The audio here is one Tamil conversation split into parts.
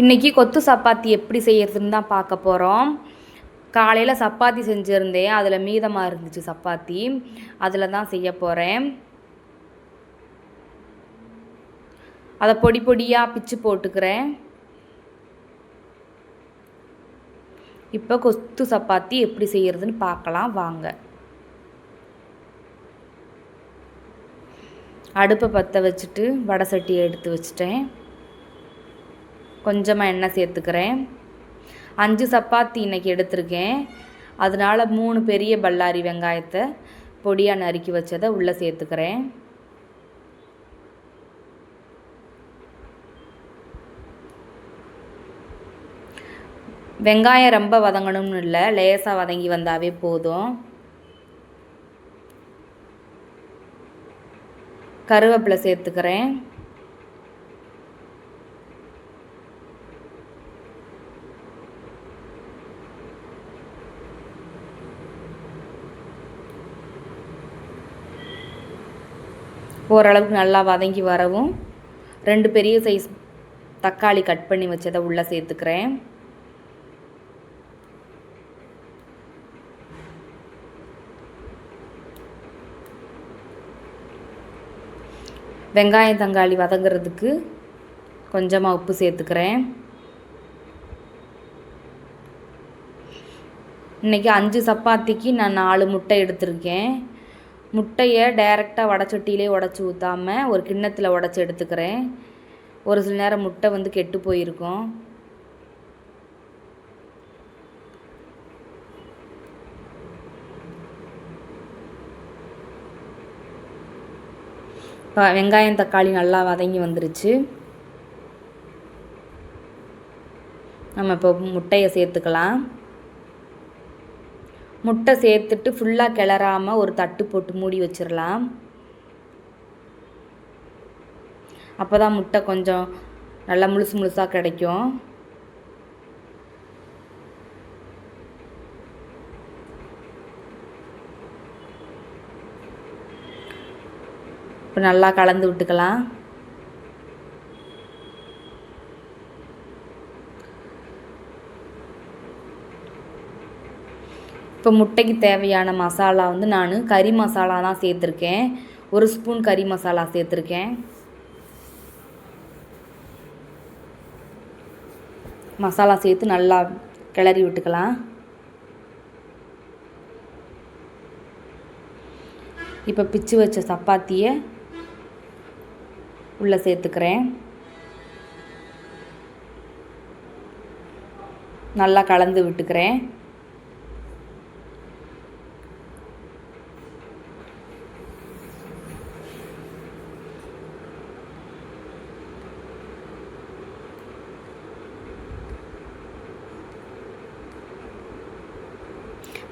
இன்றைக்கி கொத்து சப்பாத்தி எப்படி செய்கிறதுன்னு தான் பார்க்க போகிறோம் காலையில் சப்பாத்தி செஞ்சுருந்தேன். அதில் மீதமாக இருந்துச்சு சப்பாத்தி. அதில் தான் செய்ய போகிறேன் அதை பொடி பொடியாக பிச்சு போட்டுக்கிறேன். இப்போ கொத்து சப்பாத்தி எப்படி செய்கிறதுன்னு பார்க்கலாம். வாங்க. அடுப்பை பற்ற வச்சுட்டு வடை சட்டியை எடுத்து வச்சுட்டேன். கொஞ்சமாக எண்ணெய் சேர்த்துக்கிறேன். அஞ்சு சப்பாத்தி இன்றைக்கி எடுத்திருக்கேன். அதனால் மூணு பெரிய பல்லாரி வெங்காயத்தை பொடியாக நறுக்கி வச்சதை உள்ளே சேர்த்துக்கிறேன். வெங்காயம் ரொம்ப வதங்கணும்னு இல்லை லேசாக வதங்கி வந்தாவே போதும். கருவேப்பிலை சேர்த்துக்கிறேன். ஓரளவுக்கு நல்லா வதங்கி வரவும் ரெண்டு பெரிய சைஸ் தக்காளி கட் பண்ணி வச்சதை உள்ளே சேர்த்துக்கிறேன். வெங்காயம் தக்காளி வதங்குறதுக்கு கொஞ்சமாக உப்பு சேர்த்துக்கிறேன். இன்றைக்கி அஞ்சு சப்பாத்திக்கு நான் நாலு முட்டை எடுத்திருக்கேன். முட்டையை டைரெக்டாக வடச்சட்டியிலே உடச்சி ஊற்றாமல் ஒரு கிண்ணத்தில் உடச்சி எடுத்துக்கிறேன். ஒரு சில நேரம் முட்டை வந்து கெட்டு போயிருக்கும். வெங்காயம் தக்காளி நல்லா வதங்கி வந்துருச்சு. நம்ம இப்போ முட்டையை சேர்த்துக்கலாம். முட்டை சேர்த்துட்டு ஃபுல்லாக கிளறாமல் ஒரு தட்டு போட்டு மூடி வச்சிடலாம் அப்போ தான் முட்டை கொஞ்சம் நல்லா முழுசு முழுசாக கிடைக்கும். இப்போ நல்லா கலந்து விட்டுக்கலாம். இப்போ முட்டைக்கு தேவையான மசாலா வந்து நான் கறி மசாலா தான் சேர்த்துருக்கேன். ஒரு ஸ்பூன் கறி மசாலா சேர்த்துருக்கேன். மசாலா சேர்த்து நல்லா கிளறி விட்டுக்கலாம். இப்போ பிச்சு வச்ச சப்பாத்தியை உள்ளே சேர்த்துக்கிறேன். நல்லா கலந்து விட்டுக்கிறேன்.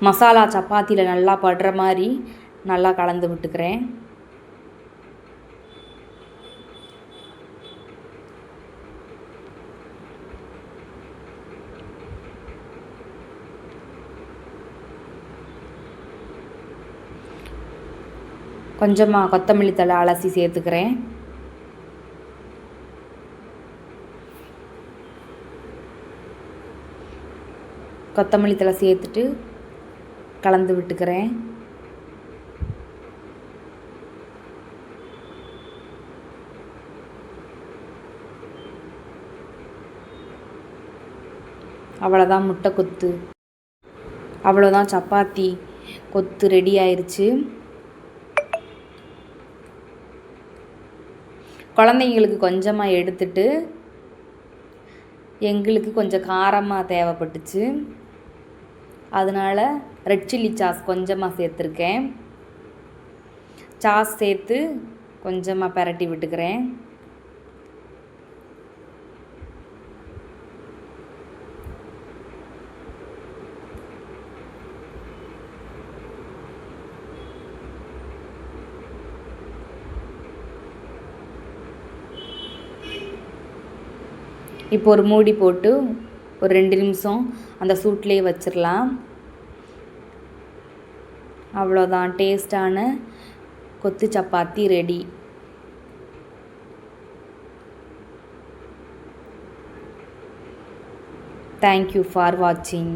மசாலா சப்பாத்தியில் நல்லா படுற மாதிரி நல்லா கலந்து விட்டுக்கிறேன். கொஞ்சமாக கொத்தமல்லி தழை அலசி சேர்த்துக்கிறேன். கொத்தமல்லி தழை சேர்த்துட்டு கலந்து விட்டுக்கிறேன். அவ்வளோதான் முட்டை கொத்து. அவ்வளோதான் சப்பாத்தி கொத்து ரெடி ஆயிடுச்சு குழந்தைங்களுக்கு கொஞ்சமாக எடுத்துட்டு எங்களுக்கு கொஞ்சம் காரமாக தேவைப்பட்டுச்சு. அதனால் ரெட் சில்லி சாஸ் கொஞ்சமாக சேர்த்துருக்கேன். சாஸ் சேர்த்து கொஞ்சமாக பரட்டி விட்டுக்கிறேன். இப்போ ஒரு மூடி போட்டு ஒரு ரெண்டு நிமிஷம் அந்த சூட்லேயே வச்சிடலாம் அவ்வளோதான் டேஸ்டான கொத்து சப்பாத்தி ரெடி. தேங்க்யூ ஃபார் வாட்சிங்